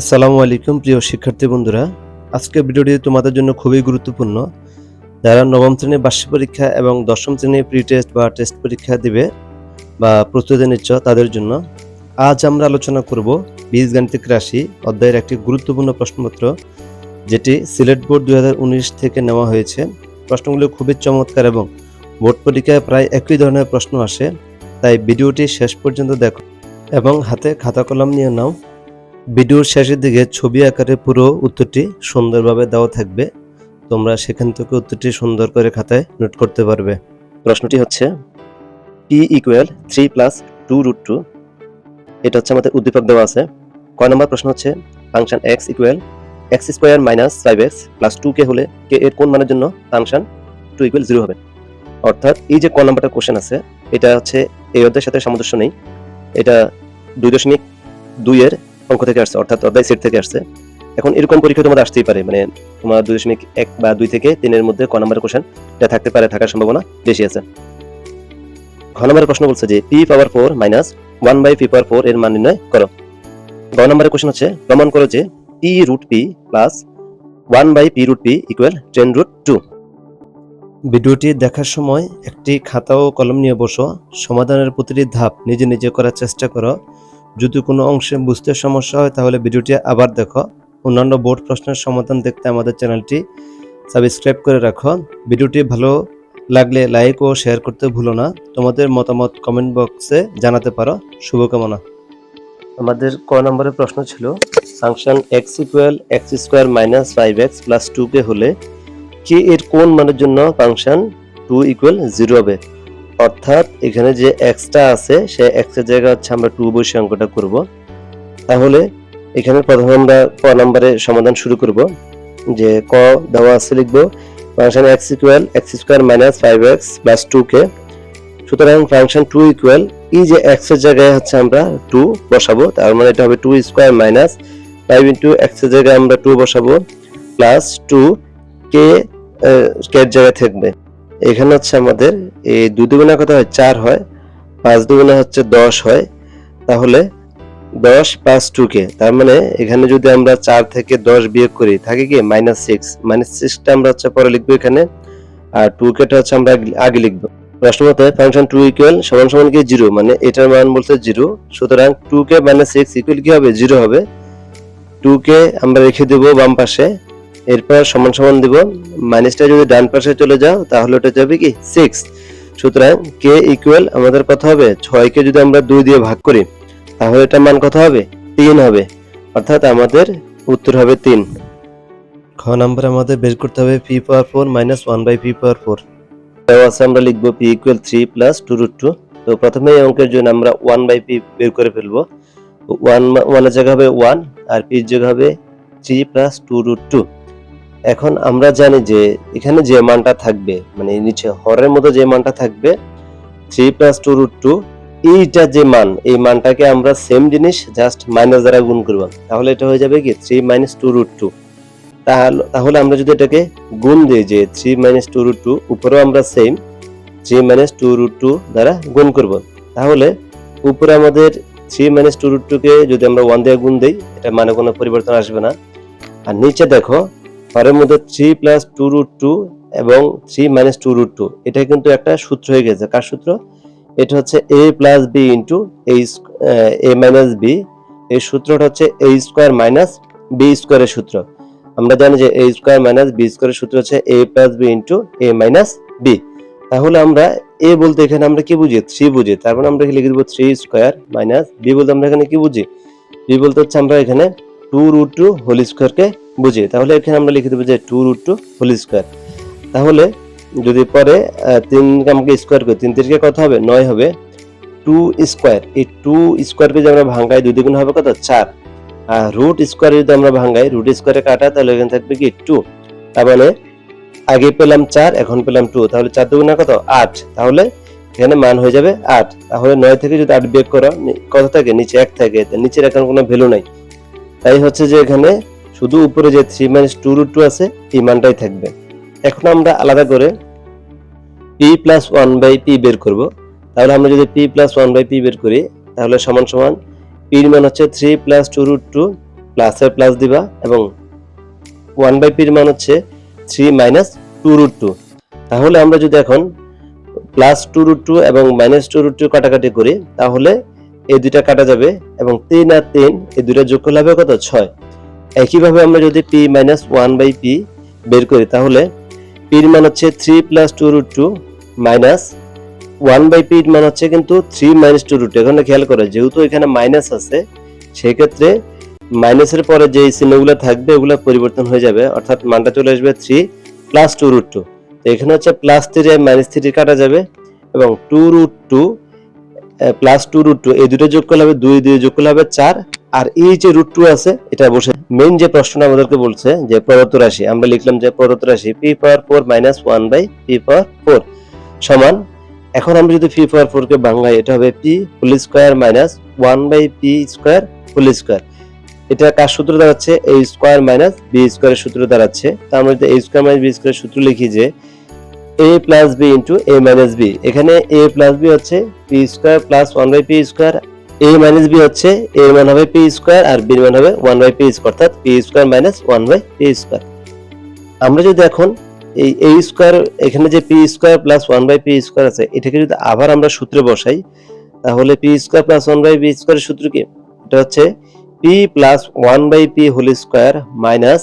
আসসালামু আলাইকুম, প্রিয় শিক্ষার্থী বন্ধুরা। আজকের ভিডিওটি তোমাদের জন্য খুবই গুরুত্বপূর্ণ। যারা নবম শ্রেণির বার্ষিক পরীক্ষা এবং দশম শ্রেণির প্রি টেস্ট বা টেস্ট পরীক্ষা দিবে বা প্রস্তুতি নিচ্ছ তাদের জন্য আজ আমরা আলোচনা করব বীজগাণিতিক রাশি অধ্যায়ের একটি গুরুত্বপূর্ণ প্রশ্নপত্র, যেটি সিলেট বোর্ড দু হাজার উনিশ থেকে নেওয়া হয়েছে। প্রশ্নগুলো খুবই চমৎকার এবং বোর্ড পরীক্ষায় প্রায় একই ধরনের প্রশ্ন আসে, তাই ভিডিওটি শেষ পর্যন্ত দেখো এবং হাতে খাতা কলম নিয়ে নাও। ভিডিওর শেষের দিকে ছবি আকারে পুরো উত্তরটি সুন্দরভাবে দেওয়া থাকবে। তোমরা সেখান থেকে উত্তরটি সুন্দর করে খাতায় নোট করতে পারবে। প্রশ্নটি হচ্ছে P equal three plus two root two এটা হচ্ছে আমাদের উদ্দীপক দেওয়া আছে। কয় নম্বর প্রশ্ন হচ্ছে function X equal X square minus five X plus two K হলে কে এর কোন মানের জন্য ফাংশন টু ইকুয়াল জিরো হবে? অর্থাৎ এই যে ক নাম্বারটা কোশ্চেন আছে, এটা হচ্ছে এই অধ্যায়ের সাথে সামঞ্জস্য নেই। এটা দুই দশমিক দুইয়ের অঙ্ক থেকে আসছে, অর্থাৎ অধ্যায় সেট থেকে আসছে। এখন এরকম পরীক্ষা তোমাদের আসতেই পারে মানে তোমার দুই দশমিক এক বা দুই থেকে তিনের মধ্যে ক নম্বরের কোশ্চেন এটা থাকতে পারে, থাকার সম্ভাবনা বেশি আছে। ঘ নম্বরের প্রশ্ন বলছে যে P power four minus one by P power four এর মান নির্ণয় করো। গ নম্বরের কোশ্চেন হচ্ছে, প্রমাণ করো যে P root P plus one by P root P equal ten root two ভিডিওটি দেখার সময় একটি খাতা ও কলম নিয়ে বসো, সমাধানের প্রতিটি ধাপ নিজে নিজে করার চেষ্টা করো। যদি কোনো অংশে বুঝতে সমস্যা হয়, তাহলে ভিডিওটি আবার দেখো। অন্যান্য বোর্ড প্রশ্নের সমাধান দেখতে আমাদের চ্যানেলটি সাবস্ক্রাইব করে রাখো। ভিডিওটি ভালো লাগলে লাইক ও শেয়ার করতে ভুলো না। তোমাদের মতামত কমেন্ট বক্সে জানাতে পারো। শুভকামনা। আমাদের ক নম্বরের প্রশ্ন ছিল, function X equal X square minus five X plus two K হলে কে এর কোন মানের জন্য ফাংশন টু ইকুয়াল জিরো হবে? অর্থাৎ এখানে যে এক্সটা আছে, সে এক্সের জায়গায় হচ্ছে আমরা টু বসে অঙ্কটা করব। তাহলে এখানে প্রথমে আমরা ক নাম্বারে সমাধান শুরু করব, যে ক দেওয়া আছে লিখব function X equal X square minus five X plus two K সুতরাং ফাংশন টু ইকুয়াল এই যে এক্সের জায়গায় হচ্ছে আমরা টু বসাবো, তার মানে এটা হবে two square minus five into এক্সের জায়গায় আমরা টু বসাবো প্লাস টু কে কে জায়গায় থাকবে। এখানে হচ্ছে আমাদের এই দুই দুগুণা কত হয়? চার হয়। পাঁচ দুগুণা হচ্ছে দশ হয়। তাহলে দশ পাঁচ টু কে, তার মানে এখানে যদি আমরা চার থেকে দশ বিয়োগ করি, থাকে কি? মাইনাস সিক্স মাইনাস সিক্সটা আমরা হচ্ছে পরে লিখব এখানে। আর টু কেটা হচ্ছে আমরা আগে- আগে লিখব। প্রশ্ন মতে ফাংশন টু ইকুয়াল সমান সমান কি? জিরো মানে এটার মান বলতে জিরো সুতরাং two K minus six equal কি হবে? জিরো হবে। টু কে আমরা রেখে দেবো বাম পাশে। এরপর সমান সমান দিব মাইনাসটা যদি ডান পাশে চলে যাও তাহলে ওটা যাবে কি? সিক্স সুতরাং কে ইকুয়াল আমাদের কত হবে ছয়কে যদি আমরা দুই দিয়ে ভাগ করি তাহলে এটা মান কত হবে? তিন হবে। অর্থাৎ আমাদের উত্তর হবে তিন। খ নাম্বার আমাদের বের করতে হবে P power four minus one by P power four দেওয়া আছে আমরা লিখব P equal three plus two root two তো প্রথমে এই অঙ্কের জন্য আমরা ওয়ান বাই পি বের করে ফেলব। ওয়ান ওয়ানের জায়গা হবে ওয়ান আর পির জায়গা হবে three plus two root two এখন আমরা জানি যে এখানে যে মানটা থাকবে মানে নিচে হরের মতো যে মানটা থাকবে three plus two root two এইটা যে মান, এই মানটাকে আমরা সেম জিনিস জাস্ট মাইনাস দ্বারা গুণ করব। তাহলে এটা হয়ে যাবে কি? Three minus two root two তাহলে তাহলে আমরা যদি এটাকে গুণ দিই যে three minus two root two উপরেও আমরা same three minus two root two দ্বারা গুণ করব। তাহলে উপরে আমাদের থ্রি মাইনাস টু রুট টুকে যদি আমরা ওয়ান দিয়ে গুণ দিই, এটা মানে কোনো পরিবর্তন আসবে না। আর নিচে দেখো ঘরের মধ্যে three plus two root two এবং three minus two root two এটা কিন্তু একটা সূত্র হয়ে গেছে। কার সূত্র? এটা হচ্ছে A plus B into A minus B এই সূত্রটা হচ্ছে এ স্কোয়ার মাইনাস বি স্কোয়ারের সূত্র। আমরা জানি যে এ স্কোয়ার মাইনাস বি স্কোয়ারের সূত্র হচ্ছে A plus B into A minus B তাহলে আমরা এ বলতে এখানে আমরা কি বুঝি? থ্রি বুঝি। তার মানে আমরা লিখে দেবো থ্রি স্কোয়ার মাইনাস বি বলতে আমরা এখানে কি বুঝি? বি বলতে হচ্ছে আমরা এখানে টু রুট টু হোল স্কোয়ারকে বুঝি তাহলে এখানে আমরা লিখে দেবো যে two root two whole square তাহলে যদি পরে তিন আমাকে স্কোয়ার করি, তিন তিনকে কত হবে? নয় হবে। টু স্কোয়ার এই টু স্কোয়ারকে যদি আমরা ভাঙ্গাই দুই দ্বিগুণ হবে কত? চার। আর রুট স্কোয়ার যদি আমরা ভাঙ্গাই রুট স্কোয়ারে কাটা, তাহলে এখানে থাকবে কি? টু তার মানে আগে পেলাম চার, এখন পেলাম টু তাহলে চার দুগুণা কত? আট। তাহলে এখানে মান হয়ে যাবে আট। তাহলে নয় থেকে যদি আট বিয়োগ করো কত থাকে? নিচে এক থাকে। নিচের এখন কোনো ভ্যালু নাই। তাই হচ্ছে যে এখানে শুধু উপরে যে three minus two root two আছে, এই মানটাই থাকবে। এখন আমরা আলাদা করে P plus one by P বের করব। তাহলে আমরা যদি P plus one by P বের করি, তাহলে সমান সমান পির মান হচ্ছে three plus two root two প্লাসের প্লাস দিবা এবং ওয়ান বাই পির মান হচ্ছে three minus two root two তাহলে আমরা যদি এখন প্লাস টু রুট টু এবং মাইনাস টু রুট টু কাটাকাটি করি, তাহলে এই দুইটা কাটা যাবে এবং তিন আর তিন, এই দুইটা যোগ করলে হবে কত? ছয়। একইভাবে আমরা যদি P minus one by P বের করি, তাহলে পির মান হচ্ছে three plus two root two minus one by পির মান হচ্ছে কিন্তু থ্রি মাইনাস টু রুট এখানে খেয়াল করে, যেহেতু এখানে মাইনাস আছে, সেক্ষেত্রে মাইনাসের পরে যে চিহ্নগুলো থাকবে ওগুলো পরিবর্তন হয়ে যাবে, অর্থাৎ মানটা চলে আসবে three plus two root two তো এখানে হচ্ছে প্লাস থ্রি মাইনাস থ্রি কাটা যাবে এবং two root two plus two root two এই দুটো যোগ করলে হবে দুই দুই যোগ করলে হবে চার। আর এই যে রুট টু আছে, এটা বসে মেইন যে প্রশ্নটা আমাদেরকে বলছে, যে প্রদত্ত রাশি, আমরা লিখলাম যে প্রদত্ত রাশি P power four minus one by P power four সমান, এখন আমরা যদি পি পাওয়ার ফোর কে বাংলায় এটা হবে P whole square minus one by P square whole square এটা কার সূত্র দাঁড়াচ্ছে? এ স্কোয়ার মাইনাস বি স্কোয়ারের সূত্র দাঁড়াচ্ছে। তা আমরা যদি এ স্কোয়ার মাইনাস বি স্কোয়ারের সূত্র লিখি যে A plus B into A minus B এখানে এ প্লাস বি হচ্ছে P square plus one by P square A minus B হচ্ছে এ মান হবে পি স্কোয়ার আর বি মান হবে ওয়ান বাই পি স্কোয়ার অর্থাৎ P square minus one by P square আমরা যদি এখন এই এ স্কোয়ার এখানে যে P square plus one by P square আছে, এটাকে যদি আবার আমরা সূত্রে বসাই, তাহলে P square plus one by P স্কোয়ারের সূত্র কি? এটা হচ্ছে P plus one by P whole square minus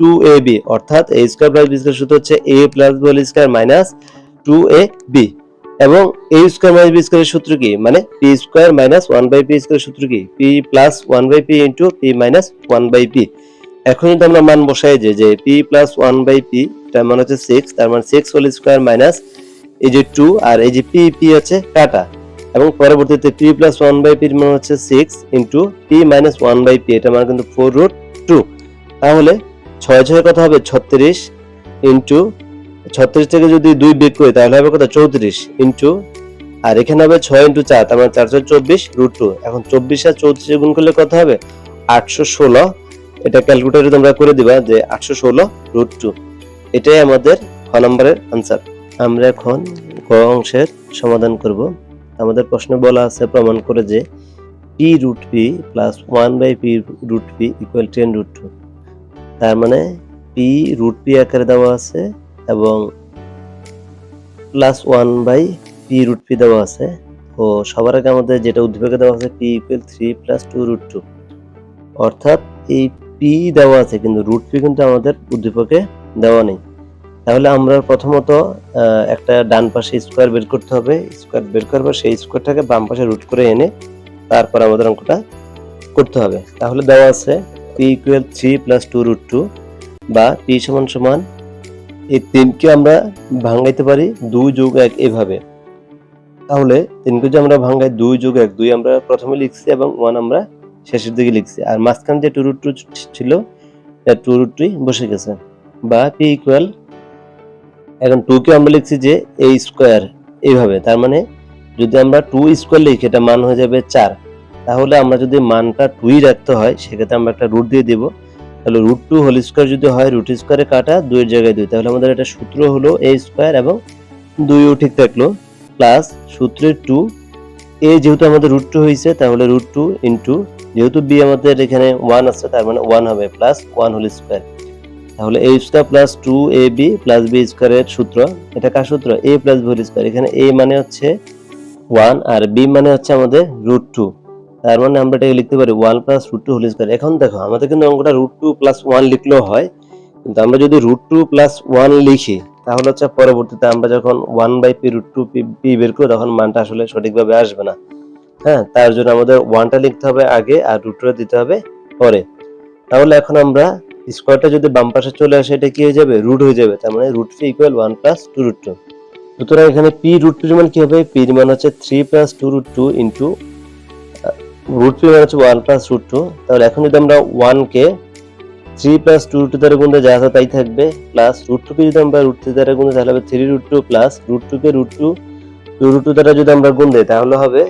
two A B অর্থাৎ A square plus B square সূত্র হচ্ছে A plus B whole square minus two A B এবং A square minus B স্কোয়ারের সূত্র কি? মানে P square minus one by P স্কোয়ারের সূত্র কি? P plus one by P into P minus one by P এখন যদি আমরা মান বসাই যে যে P plus one by P তার মানে হচ্ছে সিক্স তার মানে সিক্স হোল স্কোয়ার মাইনাস এই যে টু আর এই যে পি পি হচ্ছে কাটা। এবং পরবর্তীতে পি প্লাস ওয়ান বাই পির মান হচ্ছে six into P minus one by P এটা মানে কিন্তু ফোর রুট টু তাহলে ছয় ছয় কত হবে ছত্রিশ ইন্টু ছত্রিশ থেকে যদি দুই বের করি, তাহলে হবে কত? চৌত্রিশ ইন্টু, আর এখানে হবে ছয় ইন্টু চার, তার মানে চারশো চব্বিশ রুট টু। এখন চব্বিশ আর চৌত্রিশে গুণ করলে কত হবে? আটশো ষোলো। এটা ক্যালকুলেটারে তোমরা করে দিবা যে আটশো ষোলো রুট টু। এটাই আমাদের খ নম্বরের আনসার। আমরা এখন ক অংশের সমাধান করব। আমাদের প্রশ্নে বলা আছে প্রমাণ করে যে P root P plus one by P root P equal ten root two তার মানে পি রুট পি আকারে দেওয়া আছে এবং plus one by P root P দেওয়া আছে। ও সবার আগে আমাদের যেটা উদ্দীপকে দেওয়া আছে P equal three plus two root two অর্থাৎ এই পি দেওয়া আছে, কিন্তু রুট পি কিন্তু আমাদের উদ্দীপকে দেওয়া নেই। তাহলে আমরা প্রথমত একটা ডান পাশে স্কোয়ার বের করতে হবে। স্কোয়ার বের করার পর সেই স্কোয়ারটাকে বাম পাশে রুট করে এনে তারপর আমাদের অঙ্কটা করতে হবে। তাহলে দেওয়া আছে P equal three plus two root two বা পি সমান সমান এই তিনকে আমরা ভাঙাইতে পারি দুই যোগ এক এভাবে। তাহলে তিনকে যদি আমরা ভাঙাই দুই যোগ এক, দুই আমরা প্রথমে লিখছি এবং ওয়ান আমরা শেষের দিকে লিখছি। আর মাঝখানে যে টু রুট টু ছিল টু রুট টুই বসে গেছে। বা পি ইকুয়াল এখন টু কে আমরা লিখছি যে এ স্কোয়ার এইভাবে তার মানে যদি আমরা টু স্কোয়ার লিখি, এটা মান হয়ে যাবে চার। তাহলে আমরা যদি মানটা টুই রাখতে হয়, সেক্ষেত্রে আমরা একটা রুট দিয়ে দিব। তাহলে রুট টু হোল স্কোয়ার যদি হয় রুট স্কোয়ারে কাটা দুইয়ের জায়গায় দুই। তাহলে আমাদের এটা সূত্র হলো এ স্কোয়ার এবং দুইও ঠিক থাকল। প্লাস সূত্রের টু এ যেহেতু আমাদের রুট টু হয়েছে, তাহলে রুট টু ইন্টু যেহেতু বি আমাদের এখানে ওয়ান আছে, তার মানে ওয়ান হবে প্লাস ওয়ান হোল স্কোয়ার তাহলে A square plus two A B plus B স্কোয়ারের সূত্র, এটা কার সূত্র? A plus B whole square এখানে এ মানে হচ্ছে ওয়ান আর বি মানে হচ্ছে আমাদের রুট টু তার মানে আমরা এটাকে লিখতে পারি one plus root two whole square এখন দেখো, আমাদের কিন্তু অঙ্কটা রুট টু প্লাস ওয়ান লিখলেও হয়, কিন্তু আমরা যদি রুট টু প্লাস ওয়ান লিখি, তাহলে হচ্ছে পরবর্তীতে আমরা যখন one by P root two P বের করি তখন মানটা আসলে সঠিকভাবে আসবে না। হ্যাঁ তার জন্য আমাদের ওয়ানটা লিখতে হবে আগে আর রুট টুটা দিতে হবে পরে। তাহলে এখন আমরা স্কোয়ারটা যদি বাম পাশে চলে আসে, এটা কি হয়ে যাবে? রুট হয়ে যাবে, তার মানে root P equal one plus two root two সুতরাং এখানে পি রুট পির মান কি হবে? পির মান হচ্ছে three plus two root two into root P মানে হচ্ছে ওয়ান প্লাস রুট টু তাহলে এখন যদি আমরা ওয়ানকে three plus two root two দ্বারা গুণে যা আছে তাই থাকবে প্লাস রুট টু কে যদি আমরা রুট থ্রি দ্বারা গুণে তাহলে হবে three root two plus root two কে root two two root two দ্বারা যদি আমরা গুণ দিই, তাহলে হবে,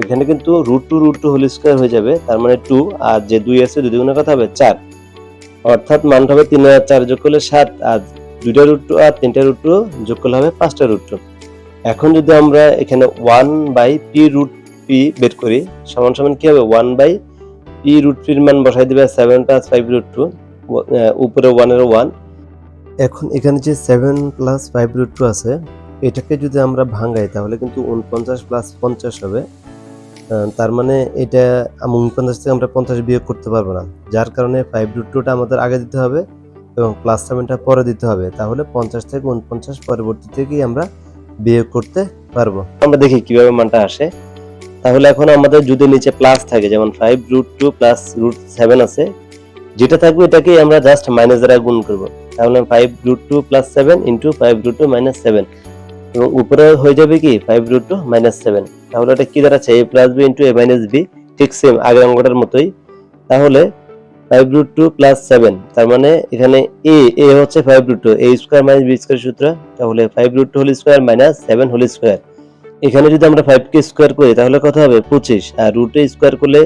এখানে কিন্তু root two root two whole square হয়ে যাবে, তার মানে টু আর যে দুই আছে দুই গুণের কথা হবে চার। অর্থাৎ মানটা হবে তিন হাজার চার যোগ করলে সাত, আর দুইটা রুট টু আর তিনটা রুট টু যোগ করলে হবে পাঁচটা রুট টু এখন যদি আমরা এখানে one by P root P বের করি। সমান সমান কি হবে? ওয়ান বাই পি রুট থ্রির মান বসাই দিবে seven plus five root two উপরে ওয়ানের ওয়ান এখন এখানে যে seven plus five root two আছে, এটাকে যদি আমরা ভাঙাই, তাহলে কিন্তু উনপঞ্চাশ প্লাস পঞ্চাশ হবে। তার মানে এটা উনপঞ্চাশ থেকে আমরা পঞ্চাশ বিয়োগ করতে পারব না। যার কারণে ফাইভ রুট টুটা আমাদের আগে দিতে হবে এবং প্লাস সেভেনটা পরে দিতে হবে। তাহলে পঞ্চাশ থেকে উনপঞ্চাশ পরবর্তী থেকেই আমরা বিয়োগ করতে পারব। আমরা দেখি কীভাবে মানটা আসে। তাহলে এখন আমাদের যদি নিচে প্লাস থাকে, যেমন five root two plus root seven আছে, যেটা থাকবে এটাকেই আমরা জাস্ট মাইনাস দ্বারা গুণ করব। তাহলে five root two plus seven into five root two minus seven এবং উপরে হয়ে যাবে কি? Five root two minus seven তাহলে এটা কি দাঁড়াচ্ছে? A plus B into A minus B ঠিক সেম আগের অঙ্কটার মতোই। তাহলে five root two plus seven তার মানে এখানে এ এ হচ্ছে five root two A square minus B square সূত্র, তাহলে five root two whole square minus seven whole square এখানে যদি আমরা ফাইভ কে স্কোয়ার করি, তাহলে কত হবে? পঁচিশ। আর রুটে স্কোয়ার করলে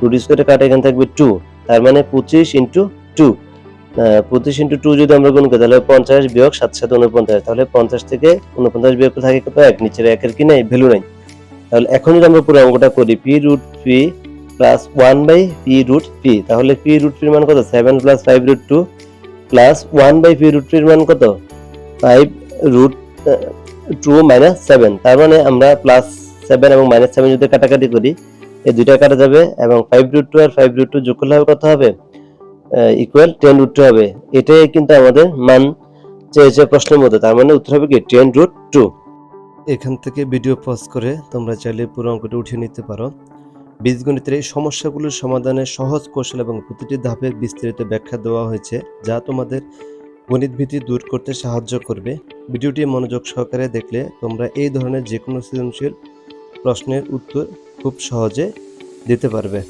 রুট স্কোয়ারে কাটা এখানে থাকবে টু তার মানে পঁচিশ ইন্টু টু পঁচিশ ইন্টু টু যদি আমরা গুণ করি, তাহলে পঞ্চাশ বিয়োগ সাত সাত উনপঞ্চাশ। তাহলে পঞ্চাশ থেকে উনপঞ্চাশ বিয়োগ থাকে কত? এক। নিচের একের কি নাই? ভ্যালু নাই। তাহলে এখন যদি আমরা পুরো অঙ্কটা করি P root P plus one by P root P তাহলে পি রুট পির মান কত? Seven plus five root two plus one by P root পির মান কত? Five root two minus seven তার মানে আমরা প্লাস সেভেন এবং মাইনাস সেভেন যদি কাটাকাটি করি, এই দুইটা কাটা যাবে এবং ফাইভ রুট টু আর ফাইভ রুট টু যোগ করলে কত হবে? ইকুয়াল টেন রুট টু হবে। এটাই কিন্তু আমাদের মান চেয়েছে প্রশ্নের মধ্যে। তার মানে উত্তর হবে কি টেন রুট টু এখান থেকে ভিডিও পজ করে তোমরা চাইলে পুরো অঙ্কটা উঠিয়ে নিতে পারো। বীজগণিতের এই সমস্যাগুলোর সমাধানের সহজ কৌশল এবং প্রতিটি ধাপের বিস্তারিত ব্যাখ্যা দেওয়া হয়েছে, যা তোমাদের গণিত ভীতি দূর করতে সাহায্য করবে। ভিডিওটি মনোযোগ সহকারে দেখলে তোমরা এই ধরনের যে কোনো সৃজনশীল প্রশ্নের উত্তর খুব সহজে দিতে পারবে।